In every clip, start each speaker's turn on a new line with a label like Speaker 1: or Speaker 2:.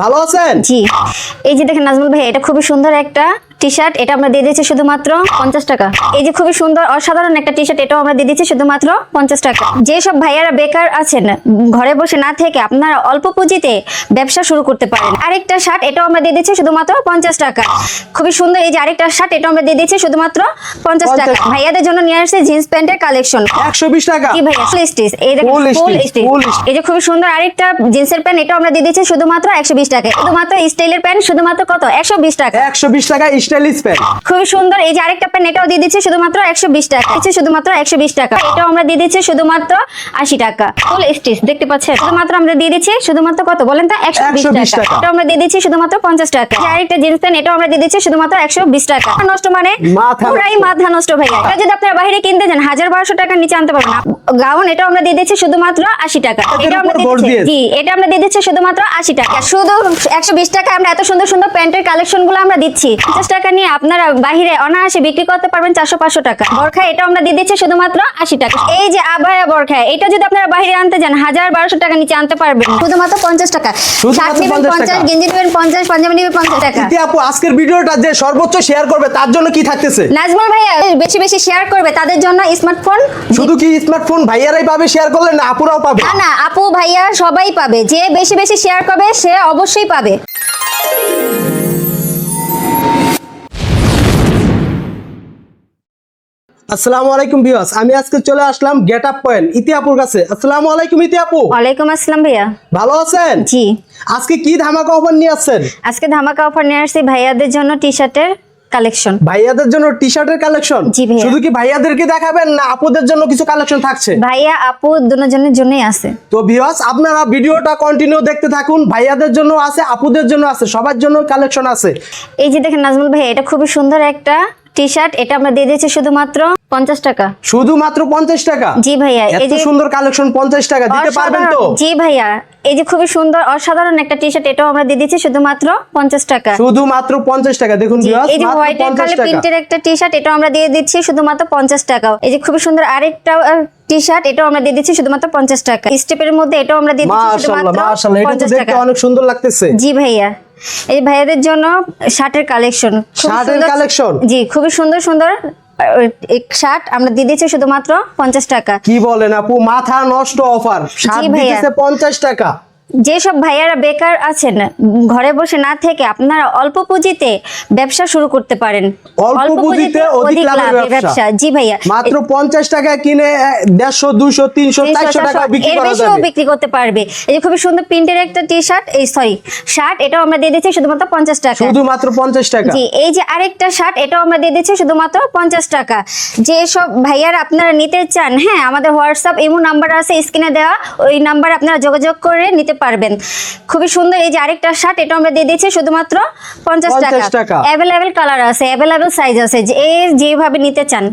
Speaker 1: ভালো আছেন?
Speaker 2: জি। এই যে দেখেন নাজমুল ভাই এটা খুবই সুন্দর একটা টি শার্ট এটা আমরা দিয়ে দিচ্ছি শুধুমাত্র পঞ্চাশ টাকা। এই যে খুবই সুন্দর অসাধারণ একটা টি শার্ট এটাও আমরা দিয়ে দিচ্ছি শুধুমাত্র পঞ্চাশ টাকা। যেসব ভাইয়ারা বেকার আছেন ঘরে বসে না থেকে আপনারা অল্প পুঁজিতে ব্যবসা শুরু করতে পারেন। আরেকটা শার্ট এটাও আমরা দিয়ে দিচ্ছি শুধুমাত্র পঞ্চাশ টাকা। খুবই সুন্দর এই যে আরেকটা শার্ট এটাও আমরা দিয়ে দিচ্ছি শুধুমাত্র পঞ্চাশ টাকা। ভাইয়াদের জন্য নিয়ে আসছে জিন্স প্যান্টের কালেকশন
Speaker 1: একশো বিশ টাকা।
Speaker 2: কি ভাইয়া ফুল স্টিচ এই
Speaker 1: Full
Speaker 2: ফুল স্টিচ এই যে খুবই সুন্দর আরেকটা জিন্সের প্যান্ট এটাও আমরা দিয়ে দিচ্ছি শুধুমাত্র একশো বিশ টাকা। শুধুমাত্র স্টাইলের প্যান্ট শুধুমাত্র কত? একশো বিশ টাকা।
Speaker 1: একশো বিশ টাকা স্টাইলিশ প্যান্ট
Speaker 2: খুবই সুন্দর। এই যে আরেকটা প্যান্ট এটাও দিয়ে দিচ্ছি শুধুমাত্র একশো বিশ টাকা। দিচ্ছি শুধুমাত্র একশো বিশ টাকা। এটাও আমরা দিয়ে দিচ্ছি শুধুমাত্র আশি টাকা। ফুল স্টিচ দেখতে পাচ্ছেন? শুধুমাত্র আমরা দিয়ে দিচ্ছি শুধুমাত্র কত বলেন তো? একশো বিশ টাকা। এটাও আমরা দিয়ে দিচ্ছি শুধুমাত্র পঞ্চাশ টাকা। আরেকটা জিন্স প্যান্ট এটাও আমরা দিয়ে দিচ্ছি শুধুমাত্র একশো বিশ টাকা। নষ্ট মানে? পুরাই মাথা নষ্ট ভাইয়া। এটা যদি আপনারা বাইরে কিনতে যান হাজার বারোশো টাকার নিচে আনতে পারবেন। না গাউন এটাও আমরা দিয়ে দিচ্ছি শুধুমাত্র আশি টাকা। এটা আমরা দিচ্ছি- জি এটা আমরা দিয়ে দিচ্ছি শুধুমাত্র আশি টাকা। শুধু একশো বিশ টাকা আমরা এত সুন্দর সুন্দর প্যান্টের কালেকশনগুলো আমরা দিচ্ছি। পঞ্চাশ টাকা নিয়ে আপনারা বাহিরে অনায়াসে বিক্রি করতে পারবেন চারশো পাঁচশো টাকা। বরখা এটা আমরা দিয়ে দিচ্ছি শুধুমাত্র আশি টাকা। এই যে আবায়া বরখা এটা যদি আপনারা বাইরে আনতে যান হাজার বারোশো টাকা নিচে আনতে পারবেন। শুধুমাত্র পঞ্চাশ টাকা। শার্ট নেবেন পঞ্চাশ গেঞ্জি নেবেন পঞ্চাশ পাঞ্জাবি নেবেন পঞ্চাশ টাকা।
Speaker 1: আপু আজকের ভিডিওটা যে সর্বোচ্চ শেয়ার করবে তার জন্য কি থাকতেছে?
Speaker 2: নাজমুল ভাইয়া বেশি বেশি শেয়ার করবে তাদের জন্য স্মার্টফোন
Speaker 1: শুধু কি স্মার্টফোন ভাইয়ারাই পাবে শেয়ার করলে না আপুরাও পাবে?
Speaker 2: না না আপু ভাইয়া সবাই পাবে। যে বেশি বেশি শেয়ার করবে সে অবশ্যই পাবে।
Speaker 1: আসসালামু আলাইকুম ভিউয়ার্স আমি আজকে চলে আসলাম গেট আপ পয়েন্ট ইতি আপুর কাছে। আসসালামু আলাইকুম
Speaker 2: ওয়ালাইকুম আসসালাম ভাইয়া।
Speaker 1: ভালো আছেন?
Speaker 2: জি।
Speaker 1: আজকে কি ধামাকা অফার নিয়ে আসছেন?
Speaker 2: আজকে ধামাকা অফার নিয়ে আসছি ভাইয়াদের জন্য টি শার্টের কালেকশন
Speaker 1: ভাইয়াদের জন্য টি শার্টের কালেকশন
Speaker 2: জি ভাইয়া।
Speaker 1: শুধু কি ভাইয়াদেরকে দেখাবেন না আপুদের জন্য কিছু কালেকশন থাকছে?
Speaker 2: ভাইয়া আপু দুজনের জন্যই আছে।
Speaker 1: তো ভিউয়ার্স আপনারা ভিডিওটা কন্টিনিউ দেখতে থাকুন ভাইয়াদের জন্য আছে আপুদের জন্য আছে সবার জন্য কালেকশন আছে।
Speaker 2: এই যে দেখেন নাজমুল ভাইয়া এটা খুবই সুন্দর একটা টি শার্ট এটা আমরা দিয়ে দিয়েছি শুধুমাত্র পঞ্চাশ টাকা।
Speaker 1: শুধুমাত্র পঞ্চাশ টাকা?
Speaker 2: জি ভাইয়া এই
Speaker 1: এত সুন্দর কালেকশন পঞ্চাশ টাকা দিতে পারবেন তো?
Speaker 2: জি ভাইয়া এই যে খুবই সুন্দর অসাধারণ একটা টি শার্ট এটাও আমরা দিয়ে দিচ্ছি শুধুমাত্র পঞ্চাশ টাকা।
Speaker 1: শুধুমাত্র পঞ্চাশ টাকা দেখুন
Speaker 2: এই যে হোয়াইট
Speaker 1: 50
Speaker 2: কালার প্রিন্টের একটা টি শার্ট এটাও আমরা দিয়ে দিচ্ছি শুধুমাত্র পঞ্চাশ টাকা। এই যে খুবই সুন্দর আরেকটা টি শার্ট এটাও আমরা দিয়ে দিচ্ছি শুধুমাত্র পঞ্চাশ টাকা। স্টেপের মধ্যে এটাও আমরা দিয়ে দিচ্ছি শুধুমাত্র পঞ্চাশ টাকা।
Speaker 1: অনেক সুন্দর লাগতেছে।
Speaker 2: জি ভাইয়া। এই ভাইয়াদের জন্য শার্টের কালেকশন
Speaker 1: শার্টের কালেকশন
Speaker 2: জি খুবই সুন্দর সুন্দর শার্ট আমরা দিয়ে দিচ্ছি শুধুমাত্র পঞ্চাশ টাকা।
Speaker 1: কি বলেন আপু? মাথা নষ্ট অফার। দিতেছে পঞ্চাশ টাকা।
Speaker 2: যেসব ভাইয়ারা বেকার আছেন ঘরে বসে না থেকে আপনারা অল্প পুঁজিতে ব্যবসা শুরু করতে পারেন।
Speaker 1: অল্প পুঁজিতে অধিক লাভের ব্যবসা।
Speaker 2: জি ভাইয়া।
Speaker 1: মাত্র পঞ্চাশ টাকা কিনে দেড়শো দুশো তিনশো চারশো টাকা বিক্রি করা যাবে।
Speaker 2: বিক্রি করতে পারবে। এই যে খুবই সুন্দর প্রিন্টের একটা টি শার্ট এই সরি শার্ট এটাও আমরা দিয়ে দিচ্ছি শুধুমাত্র পঞ্চাশ টাকা।
Speaker 1: শুধুমাত্র পঞ্চাশ টাকা।
Speaker 2: জি এই যে আরেকটা শার্ট এটাও আমরা দিয়ে দিচ্ছি শুধুমাত্র পঞ্চাশ টাকা। যে সব ভাইয়ার আপনারা নিতে চান হ্যাঁ আমাদের হোয়াটসঅ্যাপ এমন নাম্বার আছে স্ক্রিনে দেওয়া ওই নাম্বার আপনারা যোগাযোগ করে নিতে পারবেন। খুবই সুন্দর। এই যে আরেকটা শার্ট এটা আমরা দিয়ে দিচ্ছি শুধুমাত্র পঞ্চাশ টাকা। অ্যাভেলেবেল কালার আছে অ্যাভেলেবেল সাইজ আছে। যে যেভাবে নিতে চান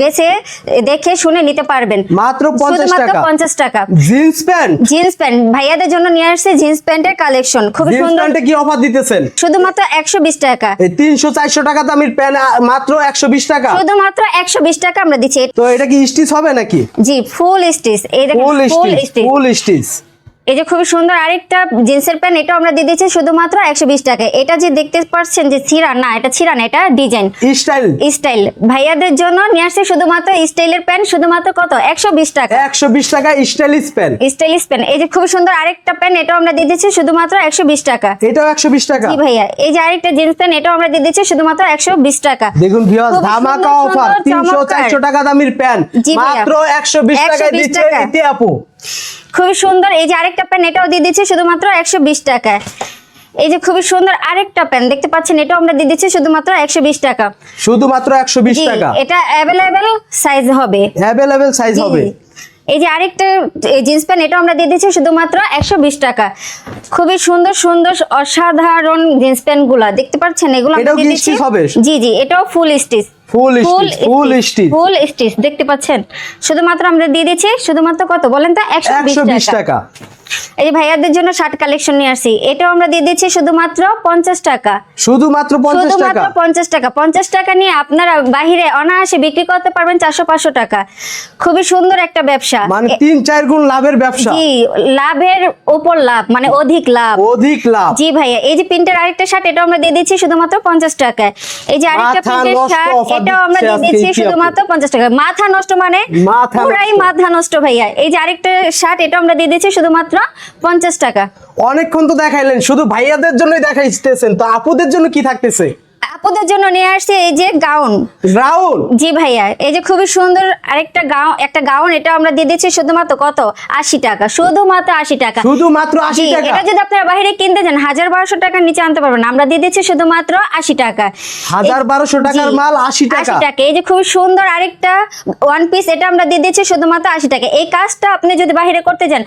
Speaker 2: বেছে দেখে শুনে নিতে পারবেন।
Speaker 1: মাত্র
Speaker 2: শুধুমাত্র পঞ্চাশ টাকা।
Speaker 1: জিন্স প্যান্ট
Speaker 2: জিন্স প্যান্ট ভাইয়াদের জন্য নিয়ে আসছে জিন্স প্যান্টের কালেকশন খুবই সুন্দর।
Speaker 1: কি অফার দিতেছেন?
Speaker 2: শুধুমাত্র একশো বিশ টাকা।
Speaker 1: তিনশো চারশো টাকা দামের প্যান্ট মাত্র একশো বিশ টাকা?
Speaker 2: শুধুমাত্র একশো বিশ টাকা আমরা দিচ্ছি।
Speaker 1: তো এটা কি স্টিচ হবে নাকি?
Speaker 2: জি ফুল স্টিচ এই দেখেন
Speaker 1: ফুল স্টিচ ফুল স্টিচ
Speaker 2: এই যে খুবই সুন্দর আরেকটা জিন্সের প্যান্ট এটা আমরা দিয়ে দিচ্ছি শুধুমাত্র একশো বিশ টাকা এটা যে দেখতে পাচ্ছেন যে ছিঁড়া না এটা ছিঁড়া না এটা ডিজাইন।
Speaker 1: স্টাইল
Speaker 2: স্টাইল ভাইয়াদের জন্য নিয়ে আসছে শুধুমাত্র স্টাইলের প্যান্ট শুধুমাত্র কত? একশো বিশ টাকা।
Speaker 1: একশো বিশ টাকা স্টাইলিশ প্যান্ট।
Speaker 2: Stylish pant. এই যে খুবই সুন্দর আরেকটা প্যান্ট এটাও আমরা দিয়ে দিচ্ছি শুধুমাত্র একশো বিশ টাকা।
Speaker 1: এটাও একশো বিশ টাকা।
Speaker 2: জি ভাইয়া এই যে আরেকটা জিন্স প্যান্ট এটাও আমরা দিয়ে দিচ্ছি শুধুমাত্র একশো বিশ টাকা।
Speaker 1: দেখুন ধামাকা অফার তিনশো চারশো টাকা দামের প্যান্ট। মাত্র একশো বিশ টাকায়
Speaker 2: 120
Speaker 1: দিচ্ছে
Speaker 2: টাকা।
Speaker 1: আপু।
Speaker 2: খুবই সুন্দর। এই যে আরেকটা প্যান্ট এটাও দিয়ে দিচ্ছি শুধুমাত্র একশো বিশ টাকা এই যে খুবই সুন্দর আরেকটা প্যান্ট দেখতে পাচ্ছেন? এটাও আমরা দিয়ে দিচ্ছি শুধুমাত্র একশো বিশ টাকা।
Speaker 1: শুধুমাত্র একশো বিশ
Speaker 2: জি,
Speaker 1: টাকা?
Speaker 2: এটা অ্যাভেলেবেল সাইজ হবে।
Speaker 1: অ্যাভেলেবেল সাইজ হবে।
Speaker 2: এই যে আরেকটা জিন্স প্যান্ট এটা আমরা দিয়ে দিচ্ছি শুধুমাত্র একশো বিশ টাকা। খুবই সুন্দর সুন্দর অসাধারণ জিন্স প্যান্টগুলা দেখতে পাচ্ছেন? এগুলো আমরা দিয়ে দিচ্ছি। জি জি এটাও full stitch
Speaker 1: full stitch full stitch
Speaker 2: full stitch দেখতে পাচ্ছেন? শুধুমাত্র আমরা দিয়ে দিচ্ছি শুধুমাত্র কত বলেন তো? একশো
Speaker 1: একশো বিশ টাকা।
Speaker 2: এই যে ভাইয়াদের জন্য শার্ট কালেকশন নিয়ে আসছি এটাও আমরা দিয়ে দিচ্ছি শুধুমাত্র পঞ্চাশ টাকা।
Speaker 1: শুধুমাত্র টাকা?
Speaker 2: শুধুমাত্র পঞ্চাশ টাকা। পঞ্চাশ টাকা নিয়ে আপনারা বাহিরে অনায়াসে বিক্রি করতে পারবেন চারশো পাঁচশো টাকা। খুবই সুন্দর একটা ব্যবসা।
Speaker 1: মানে তিন চার গুণ লাভের ব্যবসা।
Speaker 2: জি লাভের উপর লাভ মানে অধিক লাভ।
Speaker 1: অধিক লাভ।
Speaker 2: জি ভাইয়া এই যে প্রিন্টের আরেকটা শার্ট এটাও আমরা দিয়ে দিচ্ছি শুধুমাত্র পঞ্চাশ টাকায়। এই যে আরেকটা প্রিন্টের শার্ট এটাও আমরা দিয়ে দিচ্ছি শুধুমাত্র পঞ্চাশ টাকা। মাথা নষ্ট মানে পুরাই মাথা নষ্ট ভাইয়া। এই যে আরেকটা শার্ট এটা আমরা দিয়ে দিচ্ছি শুধুমাত্র পঞ্চাশ টাকা।
Speaker 1: অনেকক্ষণ তো দেখাইলেন শুধু ভাইয়াদের জন্যই দেখাইতেছেন তো আপুদের জন্য কি থাকতেছে?
Speaker 2: আপুদের জন্য নিয়ে আসছে এই যে গাউন।
Speaker 1: রাউল
Speaker 2: জি ভাইয়া এই যে খুবই সুন্দর আরেকটা গাউন একটা গাউন এটা আমরা দিয়ে দিচ্ছি শুধুমাত্র কত? আশি টাকা শুধুমাত্র আশি টাকা।
Speaker 1: শুধুমাত্র আশি টাকা?
Speaker 2: এটা যদি আপনারা বাইরে কিনতে যান হাজার বারোশো টাকার নিচে আনতে পারবেন আমরা দিয়ে দিচ্ছি শুধুমাত্র আশি টাকা।
Speaker 1: হাজার বারোশো টাকার মাল আশি টাকা।
Speaker 2: টাকা। এই যে খুব সুন্দর আরেকটা ওয়ান পিস এটা আমরা দিয়ে দিচ্ছি শুধুমাত্র আশি টাকা। এই কাজটা আপনি যদি বাইরে করতে যান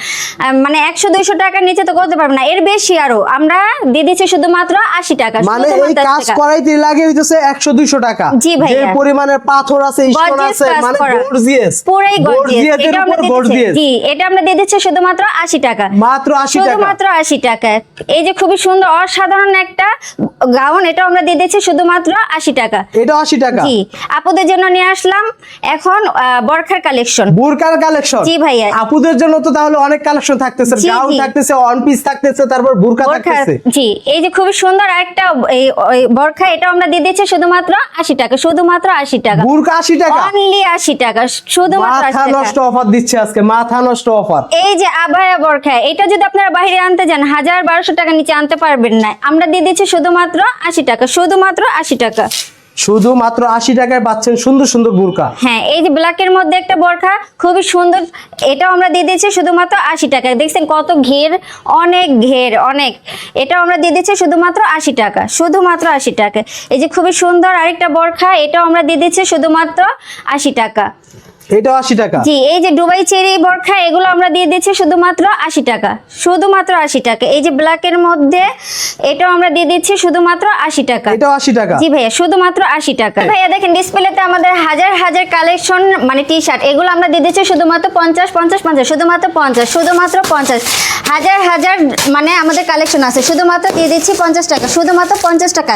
Speaker 2: মানে একশো দুইশো টাকার নিচে তো করতে পারবেন না। এর বেশি আরও। আমরা দিয়ে দিচ্ছি শুধুমাত্র আশি টাকা
Speaker 1: মানে এই কাজ
Speaker 2: টাকা।
Speaker 1: করাইতে লাগে হইতেছে একশো দুইশো টাকা। যে পরিমাণে পাথর আছে স্টোন আছে মানে গর্জিয়াস
Speaker 2: পুরাই গর্জিয়াস এটা আমরা
Speaker 1: গর্জিয়াস
Speaker 2: জি এটা আমরা দিয়ে দিচ্ছি শুধুমাত্র আশি টাকা।
Speaker 1: মাত্র আশি টাকা।
Speaker 2: শুধুমাত্র আশি টাকা। এই যে খুবই সুন্দর অসাধারণ একটা গাউন এটা আমরা দিয়ে দিচ্ছি শুধুমাত্র আশি টাকা।
Speaker 1: এটা আশি টাকা।
Speaker 2: জি আপুদের জন্য নিয়ে আসলাম এখন বরখার কালেকশন
Speaker 1: বুরকার কালেকশন
Speaker 2: জি ভাইয়া।
Speaker 1: আপুদের জন্য তো তাহলে অনেক কালেকশন থাকতেছে। গাউন থাকতেছে ওয়ান পিস থাকতেছে তারপর বুরকা থাকতেছে।
Speaker 2: জি এই যে খুবই সুন্দর একটা বরখা এটা আমরা দিয়ে দিচ্ছি শুধুমাত্র আশি টাকা শুধুমাত্র আশি টাকা।
Speaker 1: বুরকা আশি টাকা?
Speaker 2: অনলি আশি টাকা শুধুমাত্র
Speaker 1: মাথা নষ্ট অফার দিচ্ছে আজকে মাথা নষ্ট অফার।
Speaker 2: এই যে আবায়া বরখা এটা যদি আপনারা বাইরে আনতে যান হাজার বারোশো টাকা নিচে আনতে পারবেন না। আমরা দিয়ে দিচ্ছি শুধুমাত্র আশি টাকা শুধুমাত্র আশি টাকা।
Speaker 1: শুধু মাত্র আশি টাকায় পাচ্ছেন সুন্দর সুন্দর বুরকা।
Speaker 2: হ্যাঁ এই যে ব্ল্যাকের মধ্যে একটা বরখা খুবই সুন্দর এটাও আমরা দিয়ে দিচ্ছি শুধুমাত্র আশি টাকায়। দেখছেন কত ঘের অনেক ঘের অনেক। এটাও আমরা দিয়ে দিচ্ছি শুধুমাত্র আশি টাকা শুধুমাত্র আশি টাকা। এই যে খুবই সুন্দর আরেকটা বরখা এটাও আমরা দিয়ে দিচ্ছি শুধুমাত্র আশি টাকা।
Speaker 1: এটাও আশি টাকা?
Speaker 2: জি এই যে দুবাই চেরি বরখা এগুলো আমরা দিয়ে দিচ্ছি শুধুমাত্র আশি টাকা শুধুমাত্র আশি টাকা। এই যে ব্ল্যাকের মধ্যে এটাও আমরা দিয়ে দিচ্ছি শুধুমাত্র আশি টাকা।
Speaker 1: এটাও আশি টাকা?
Speaker 2: জি ভাইয়া শুধুমাত্র আশি টাকা। ভাইয়া দেখেন ডিসপ্লেতে আমাদের হাজার হাজার কালেকশন মানে টি শার্ট এগুলো আমরা দিয়ে দিচ্ছি শুধুমাত্র পঞ্চাশ পঞ্চাশ পঞ্চাশ শুধুমাত্র পঞ্চাশ শুধুমাত্র পঞ্চাশ। হাজার হাজার মানে আমাদের কালেকশন আছে শুধুমাত্র দিয়ে দিচ্ছি পঞ্চাশ টাকা শুধুমাত্র পঞ্চাশ টাকা।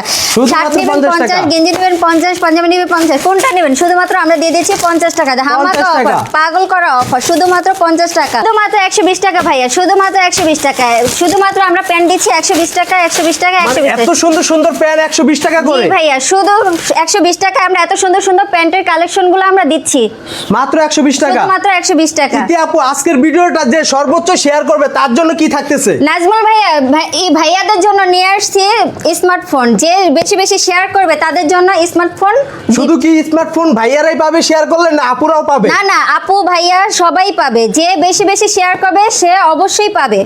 Speaker 2: শার্ট নেবেন পঞ্চাশ গেঞ্জি নেবেন পঞ্চাশ পাঞ্জাবি নেবেন পঞ্চাশ কোনটা নেবেন? শুধুমাত্র আমরা দিয়ে দিচ্ছি পঞ্চাশ টাকা। হামাকা
Speaker 1: 50
Speaker 2: অফার পাগল করা অফার শুধুমাত্র পঞ্চাশ টাকা। শুধুমাত্র একশো বিশ টাকা ভাইয়া শুধুমাত্র একশো বিশ টাকা শুধুমাত্র আমরা প্যান্ট দিচ্ছি একশো বিশ টাকা একশো বিশ টাকা একশো
Speaker 1: মানে
Speaker 2: বিশ
Speaker 1: এত সুন্দর সুন্দর প্যান্ট একশো বিশ টাকা করে?
Speaker 2: জি ভাইয়া শুধু একশো বিশ টাকা আমরা এত সুন্দর সুন্দর প্যান্টের কালেকশনগুলো আমরা দিচ্ছি।
Speaker 1: মাত্র একশো বিশ টাকা?
Speaker 2: শুধুমাত্র একশো বিশ টাকা।
Speaker 1: ইতি আপু আজকের ভিডিওটা যে সর্বোচ্চ শেয়ার করবে তার জন্য কি থাকতেছে?
Speaker 2: নাজমুল ভাইয়া ভাই- এই ভাইয়াদের জন্য নিয়ে আসছি স্মার্টফোন যে বেশি বেশি শেয়ার করবে তাদের জন্য স্মার্টফোন
Speaker 1: শুধু কি স্মার্টফোন ভাইয়ারাই পাবে শেয়ার করলে না আপুরাও পাবে?
Speaker 2: না না আপু ভাইয়া সবাই পাবে। যে বেশি বেশি শেয়ার করবে সে অবশ্যই পাবে।